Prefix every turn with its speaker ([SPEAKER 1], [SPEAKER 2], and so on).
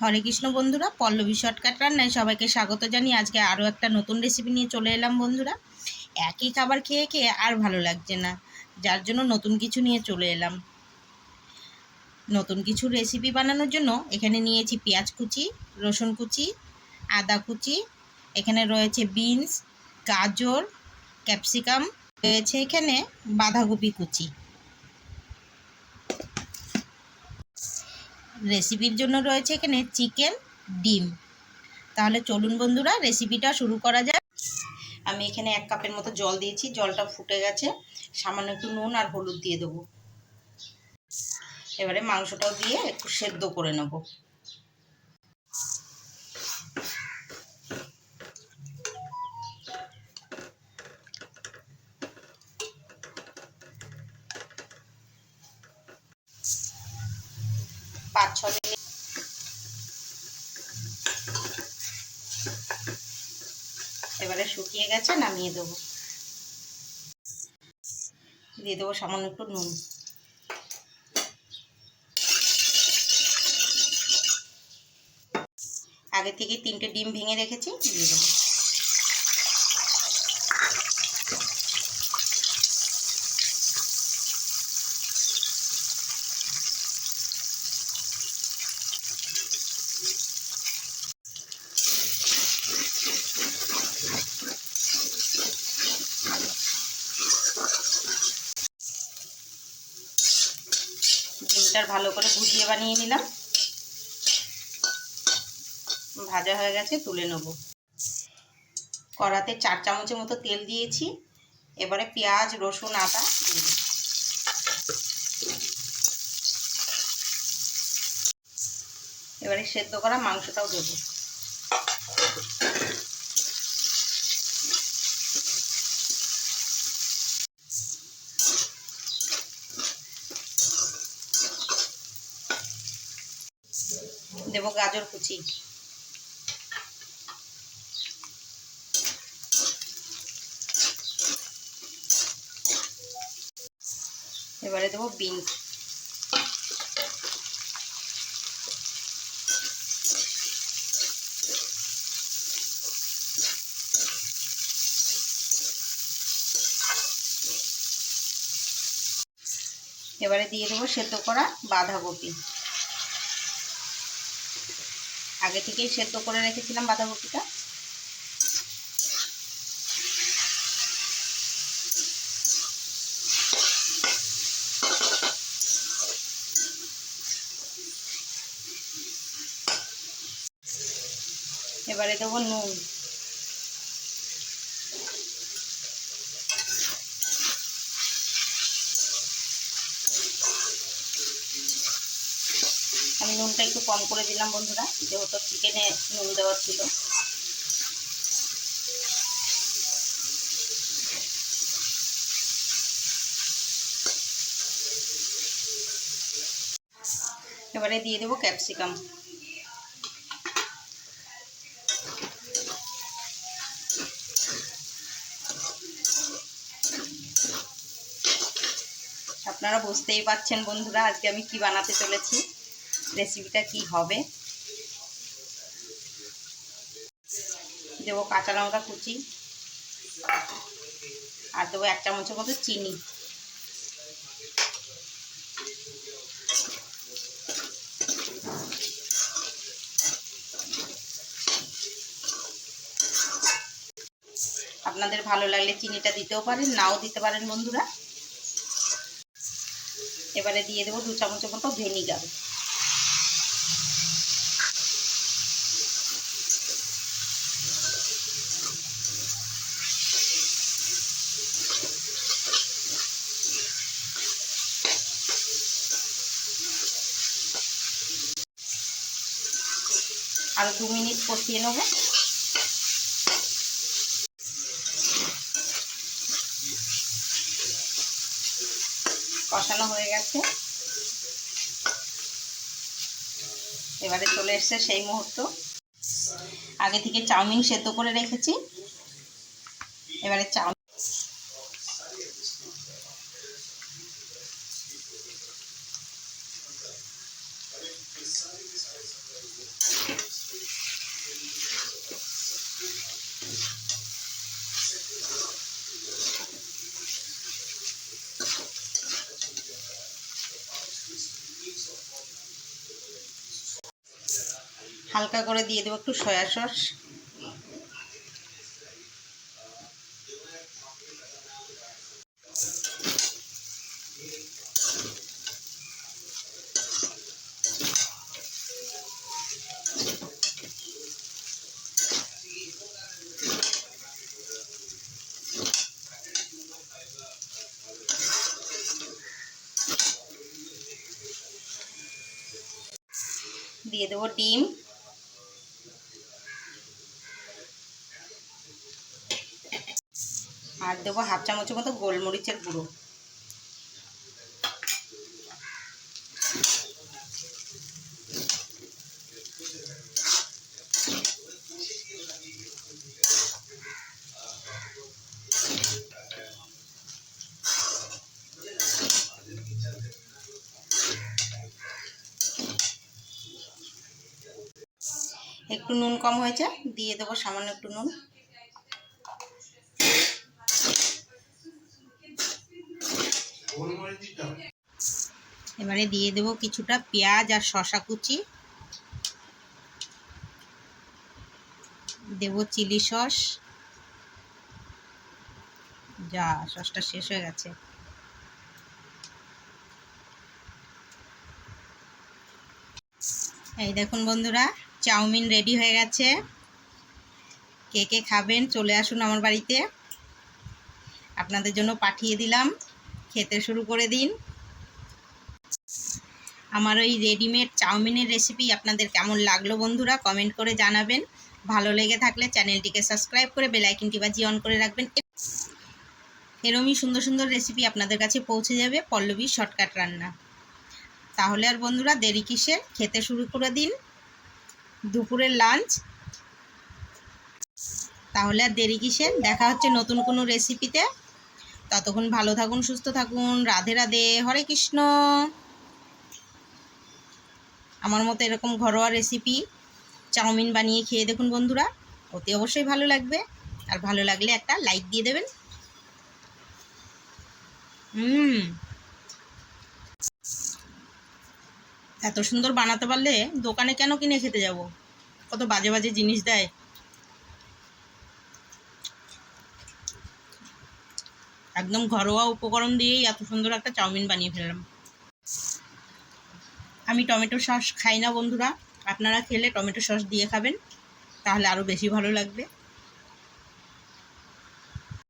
[SPEAKER 1] হরে কৃষ্ণ বন্ধুরা, পল্লবী শর্টকাট রান্নায় সবাইকে স্বাগত জানিয়ে আজকে আরও একটা নতুন রেসিপি নিয়ে চলে এলাম বন্ধুরা। একই খাবার খেয়ে খেয়ে আর ভালো লাগছে না, যার জন্য নতুন কিছু নিয়ে চলে এলাম। নতুন কিছু রেসিপি বানানোর জন্য এখানে নিয়েছি পেঁয়াজ কুচি, রসুন কুচি, আদা কুচি, এখানে রয়েছে বিনস গাজর ক্যাপসিকাম রয়েছে এখানে বাঁধাকপি কুচি। রেসিপির জন্য রয়েছে এখানে চিকেন ডিম। তাহলে চলুন বন্ধুরা রেসিপিটা শুরু করা যাক। আমি এখানে এক কাপের মতো জল দিয়েছি, জলটা ফুটে গেছে। সামান্য একটু নুন আর হলুদ দিয়ে দেবো। এবারে মাংসটাও দিয়ে একটু সেদ্ধ করে নেব। এবারে শুকিয়ে গেছে, নামিয়ে দেবো। দিয়ে দেবো সামান্য একটু নুন। আগে থেকে তিনটে ডিম ভেঙে রেখেছি, দিয়ে দেবো। ডিমটার ভালো করে ভুজিয়ে বানিয়ে নিলাম। ভাজা হয়ে গেছে, তুলে নেব। কড়াতে চার চামচের মতো তেল দিয়েছি। এবারে পেঁয়াজ, রসুন, আদা দিয়ে। এবারে সেদ্ধ করা মাংসটাও দেবো। দেবো গাজর কুচি। এবারে দেবো বিনস এবারে দিয়ে দেবো সেদ্ধ করা বাঁধাকপি। আগে থেকেই সেদ্ধ করে রেখেছিলাম বাঁধাকপিটা। এবারে দেবো নুন আমি নুনটা একটু কম করে দিলাম বন্ধুরা, যেহেতু চিকেনে নুন দেওয়া ছিল। এবারে দিয়ে দেবো ক্যাপসিকাম আপনারা বুঝতেই পাচ্ছেন বন্ধুরা আজকে আমি কি বানাতে চলেছি। রেসিপিটা কি হবে? দেবো কাঁচা লঙ্কা কুচি। আর দেবো এক চামচের মতো চিনি। আপনাদের ভালো লাগলে চিনিটা দিতেও পারেন, নাও দিতে পারেন বন্ধুরা। এবারে দিয়ে দেবো দু চামচের মতো ভেনিগার। আরও দু মিনিট কষিয়ে নেব। কষানো হয়ে গেছে। এবারে চলে এসছে সেই মুহূর্ত। আগে থেকে চাউমিন সেদ্ধ করে রেখেছি। এবারে চাউমিন হালকা করে দিয়ে দেবো একটু সয়া সস। দিয়ে দেবো ডিম। আর দেবো হাফ চামচের মতো গোলমরিচের গুঁড়ো। একটু নুন কম হয়েছে, দিয়ে দেবো সামান্য একটু নুন। এবারে দিয়ে দেবো কিছুটা পেঁয়াজ আর শশা কুচি। দেবো চিলি সস। যা, সসটা শেষ হয়ে গেছে। এই দেখুন বন্ধুরা চাউমিন রেডি হয়ে গেছে। কে কে খাবেন চলে আসুন আমার বাড়িতে। আপনাদের জন্য পাঠিয়ে দিলাম। খেতে শুরু করে দিন। আমার ওই রেডিমেড চাউমিনের রেসিপি আপনাদের কেমন লাগল বন্ধুরা কমেন্ট করে জানাবেন। ভালো লেগে থাকলে চ্যানেলটিকে সাবস্ক্রাইব করে বেলাইকিনটি বাজি অন করে রাখবেন। এরমই সুন্দর সুন্দর রেসিপি আপনাদের কাছে পৌঁছে যাবে পল্লবী শর্টকাট রান্না। তাহলে আর বন্ধুরা দেরি কিসের? খেতে শুরু করে দিন। দুপুরের লাঞ্চ তাহলে আর দেরি কিসের? দেখা হচ্ছে নতুন কোনো রেসিপিতে ততক্ষণ ভালো থাকুন, সুস্থ থাকুন। রাধে রাধে, হরে কৃষ্ণ। আমার মতো এরকম ঘরোয়া রেসিপি চাউমিন বানিয়ে খেয়ে দেখুন বন্ধুরা। অতি অবশ্যই ভালো লাগবে। আর ভালো লাগলে একটা লাইক দিয়ে দেবেন। হুম। এত সুন্দর বানাতে পারলে দোকানে কেন কিনে খেতে যাব? কত বাজে বাজে জিনিস দেয়। একদম ঘরোয়া উপকরণ দিয়েই এত সুন্দর একটা চাউমিন বানিয়ে ফেললাম। আমি টমেটো সস খাই না বন্ধুরা। আপনারা খেলে টমেটো সস দিয়ে খাবেন, তাহলে আরও বেশি ভালো লাগবে।